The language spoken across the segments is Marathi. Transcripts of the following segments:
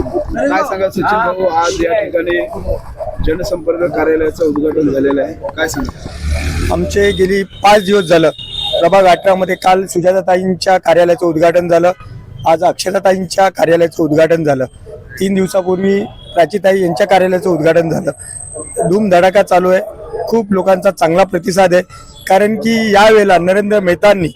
काय सांगा सचिन भाऊ? आज या ठिकाणी जनसंपर्क कार्यालयाचं उद्घाटन झालेलं आहे. काय सांगा आमचे गेली पाच दिवस झालं. प्रभाग अठरामध्ये काल सुजाताताईंच्या कार्यालयाचं उद्घाटन झालं. आज अक्षताताईंच्या कार्यालयाचं उद्घाटन झालं. तीन दिवसापूर्वी प्राचीताई यांच्या कार्यालयाचं उद्घाटन झालं. धूमधडाका चालू आहे. खूप लोकांचा चांगला प्रतिसाद आहे. कारण की यावेळेला नरेंद्र मेहतांनी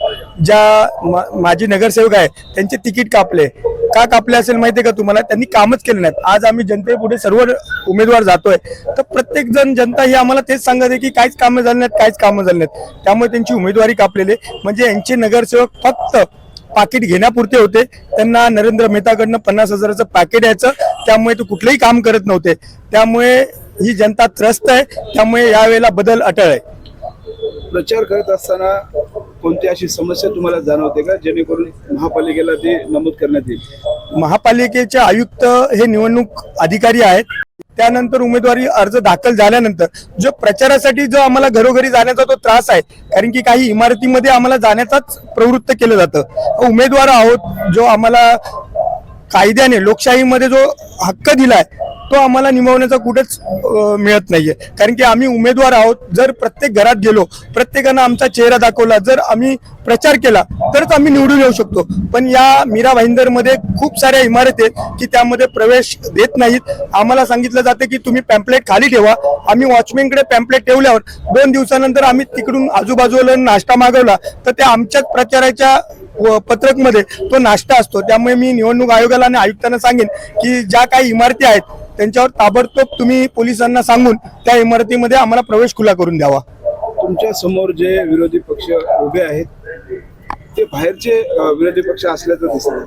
ज्या मा- माजी नगरसेवक आहे त्यांचे तिकीट कापले. का कापले असेल माहितीये का तुम्हाला? त्यांनी कामच केले नाहीत. आज आम्ही जनतेपुढे सर्व उमेदवार जातोय. तर प्रत्येक जण जनता ही आम्हाला तेच सांगत आहे की काहीच कामं झाली नाहीत काहीच कामं झाली नाहीत. त्यामुळे त्यांची उमेदवारी कापलेली आहे. म्हणजे यांचे नगरसेवक फक्त पाकिट घेण्यापुरते होते. त्यांना नरेंद्र मेहताकडनं पन्नास हजाराचं पॅकेट यायचं. त्यामुळे ते कुठलंही काम करत नव्हते. त्यामुळे ही जनता त्रस्त आहे. त्यामुळे यावेळेला बदल अटळ आहे. प्रचार करत असताना कोणती अशी समस्या तुम्हाला जाणवते का? जेणेकरून महापालिकेला ते नमूद करण्यात येईल? महापालिकेचे आयुक्त हे निवडणूक अधिकारी आहेत. त्यानंतर उमेदवारी अर्ज दाखल झाल्यानंतर जो प्रचारासाठी जो आम्हाला घरोघरी जाण्याचा तो त्रास आहे कारण की काही इमारतीमध्ये आम्हाला जाण्याचाच प्रवृत्त केलं जातं. उमेदवार आहोत जो आम्हाला कायद्याने लोकशाहीमध्ये जो हक्क दिलाय तो आम्हाला निमावण्याचा कुठेच मिळत नाहीये. कारण की आम्ही उमेदवार आहोत. जर प्रत्येक घरात गेलो प्रत्येकानं आमचा चेहरा दाखवला जर आम्ही प्रचार केला तरच आम्ही निवडून येऊ शकतो. पण या मीरा भाईंदरमध्ये खूप साऱ्या इमारती आहेत की त्यामध्ये प्रवेश देत नाहीत. आम्हाला सांगितलं जाते की तुम्ही पॅम्पलेट खाली ठेवा. आम्ही वॉचमॅनकडे पॅम्पलेट ठेवल्यावर दोन दिवसानंतर आम्ही तिकडून आजूबाजूला नाश्ता मागवला. तर ते आमच्याच प्रचाराच्या व पत्रकमध्ये तो नाश्ता असतो. त्यामुळे मी निवडणूक आयोगाला आणि आयुक्तांना सांगेन की ज्या काही इमारती आहेत त्यांच्यावर ताबडतोब तुम्ही पोलिसांना सांगून त्या इमारतीमध्ये आम्हाला प्रवेश खुला करून द्यावा. तुमच्यासमोर जे विरोधी पक्ष उभे आहेत ते बाहेरचे विरोधी पक्ष असल्याचं दिसतं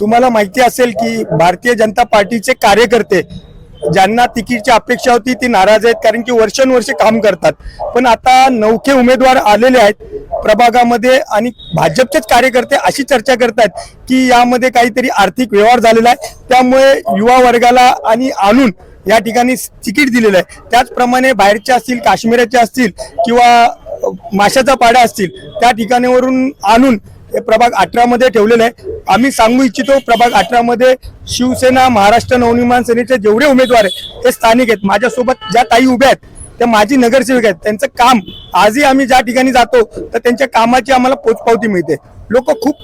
तुम्हाला माहिती असेल की भारतीय जनता पार्टीचे कार्यकर्ते ज्यांना तिकीटची अपेक्षा होती ती नाराज आहेत कारण की वर्षानुवर्षे काम करतात. पण आता नौखे उमेदवार आलेले आहेत प्रभागामध्ये आणि भाजपचेच कार्यकर्ते अशी चर्चा करतात की यामध्ये काहीतरी आर्थिक व्यवहार झालेला आहे. त्यामुळे युवा वर्गाला आणि आणून या ठिकाणी तिकीट दिलेलं आहे. त्याचप्रमाणे बाहेरचे असतील काश्मीराचे असतील किंवा माशाचा पाडा असतील त्या ठिकाणीवरून आणून हे प्रभाग अठरामध्ये ठेवलेलं आहे. आम्ही सांगू इच्छितो प्रभाग अठरामध्ये शिवसेना महाराष्ट्र नवनिर्माण सेनेचे जेवढे उमेदवार आहेत ते स्थानिक आहेत. माझ्यासोबत ज्या ताई उभ्या आहेत त्या माजी नगरसेवक आहेत. त्यांचं काम आजही आम्ही ज्या ठिकाणी जातो तर त्यांच्या कामाची आम्हाला पोचपावती मिळते. लोक खूप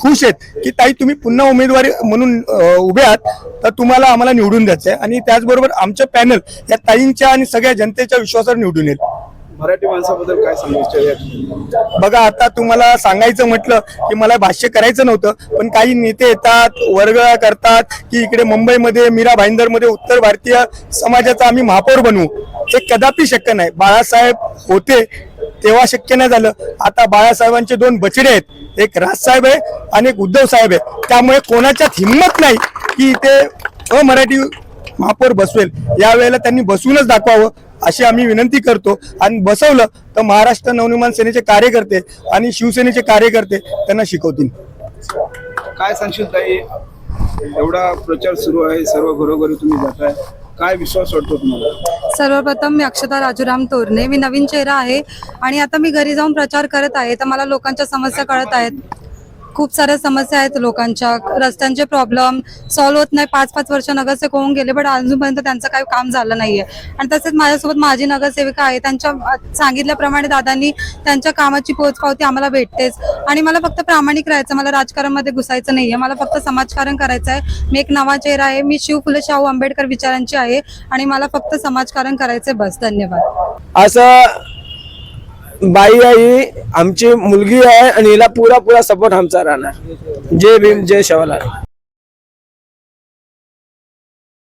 खुश आहेत की ताई तुम्ही पुन्हा उमेदवारी म्हणून उभे आहात तर तुम्हाला आम्हाला निवडून द्यायचं आहे आणि त्याचबरोबर आमचं पॅनल या ताईंच्या आणि सगळ्या जनतेच्या विश्वासावर निवडून येईल. मराठी माणसाबद्दल काय सांगू बघा आता तुम्हाला सांगायचं म्हटलं की मला भाष्य करायचं नव्हतं पण काही नेते येतात वर्ग करतात की इकडे मुंबईमध्ये मीरा भाईंदरमध्ये उत्तर भारतीय समाजाचा आम्ही महापौर बनवू हे कदापि शक्य नाही. बाळासाहेब होते तेव्हा शक्य नाही झालं. आता बाळासाहेबांचे दोन बचडे आहेत. एक राजसाहेब आहे आणि एक उद्धव साहेब आहे त्यामुळे कोणाच्यात हिंमत नाही की इथे अमराठी महापौर बसवेल यावेळेला त्यांनी बसवूनच दाखवावं अशी आम्ही विनंती करतो. आणि बसवलं तर महाराष्ट्र नवनिर्माण सेनेचे कार्यकर्ते आणि शिवसेनेचे कार्यकर्ते त्यांना शिकवतील. काय सांगशील ताई? एवढा प्रचार सुरू आहे सर्व घरोघरी तुम्ही जाताय. काय विश्वास वाटतो तुम्हाला? सर्वप्रथम मी अक्षता राजूराम तोरणे. मी नवीन चेहरा आहे आणि आता मी घरी जाऊन प्रचार करत आहे तर मला लोकांच्या समस्या कळत आहेत. खूप साऱ्या समस्या आहेत लोकांच्या. रस्त्यांचे प्रॉब्लेम सॉल्व्ह होत नाही. पाच पाच वर्ष नगरसेवक होऊन गेले बट अजूनपर्यंत त्यांचं काही काम झालं नाहीये. आणि तसेच माझ्यासोबत माझी नगरसेविका आहे. त्यांच्या सांगितल्याप्रमाणे दादांनी त्यांच्या कामाची पोचपावती आम्हाला भेटतेच. आणि मला फक्त प्रामाणिक राहायचं मला राजकारणामध्ये घुसायचं नाहीये. मला फक्त समाजकारण करायचं आहे. मी एक नवा चेहरा आहे. मी शिव फुले शाहू आंबेडकर विचारांची आहे. आणि मला फक्त समाजकारण करायचंय. बस. धन्यवाद. असं बाई आई आमची मुलगी आहे आणि हिला पुरा पुरा सपोर्ट आमचा राहणार. जय भीम जय शिवलाल